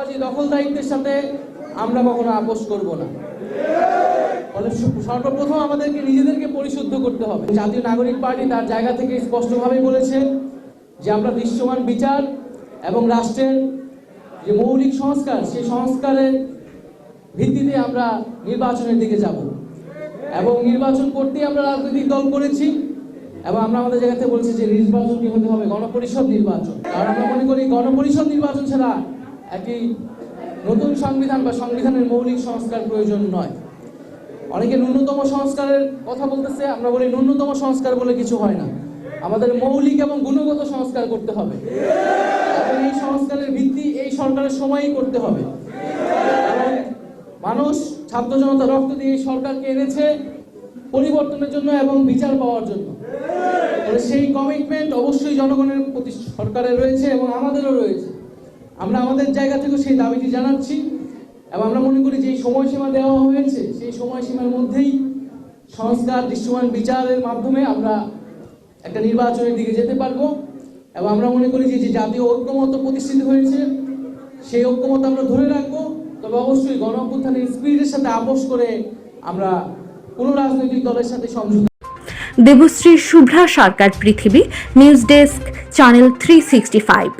চাঁদাবাজি দখলদারিত্বের সাথে আমরা কখনো আপোষ করব না। সর্বপ্রথম আমাদেরকে নিজেদেরকে পরিশুদ্ধ করতে হবে। জাতীয় নাগরিক পার্টি তার জায়গা থেকে স্পষ্টভাবে বলেছে যে আমরা দৃশ্যমান বিচার এবং রাষ্ট্রের যে মৌলিক সংস্কার, সেই সংস্কারের ভিত্তিতে আমরা নির্বাচনের দিকে যাব। এবং নির্বাচন করতেই আমরা রাজনৈতিক দল করেছি এবং আমরা আমাদের জায়গাতে বলছি যে নির্বাচনটি হতে হবে গণপরিষদ নির্বাচন। কারণ আমরা মনে করি গণপরিষদ নির্বাচন ছাড়া একটি নতুন সংবিধান বা সংবিধানের মৌলিক সংস্কার প্রয়োজন নয়। অনেকে ন্যূনতম সংস্কারের কথা বলতেছে, আমরা বলি ন্যূনতম সংস্কার বলে কিছু হয় না। আমাদের মৌলিক এবং গুণগত সংস্কার করতে হবে। এই সংস্কারের ভিত্তি এই সরকারের সময়ই করতে হবে। মানুষ, ছাত্র জনতা রক্ত দিয়ে এই সরকারকে এনেছে পরিবর্তনের জন্য এবং বিচার পাওয়ার জন্য। সেই কমিটমেন্ট অবশ্যই জনগণের প্রতি সরকারের রয়েছে এবং আমাদেরও রয়েছে। আমরা আমাদের জায়গা থেকে সেই দাবিটি জানাচ্ছি এবং আমরা মনে করি যে সময়সীমা দেওয়া হয়েছে, সেই সময়সীমার মধ্যেই সংস্কার, দৃশ্যমান বিচারের মাধ্যমে আমরা একটা নির্বাচনের দিকে যেতে পারব। এবং আমরা মনে করি যে জাতীয় ঐক্যমত প্রতিষ্ঠিত হয়েছে, সেই ঐক্যমত আমরা ধরে রাখব। তবে অবশ্যই গণ স্পিরিটের সাথে আপোষ করে আমরা কোনো রাজনৈতিক দলের সাথে সমঝোতা দেবশ্রী শুভ্রা সরকার পৃথিবী, news desk, channel three sixty five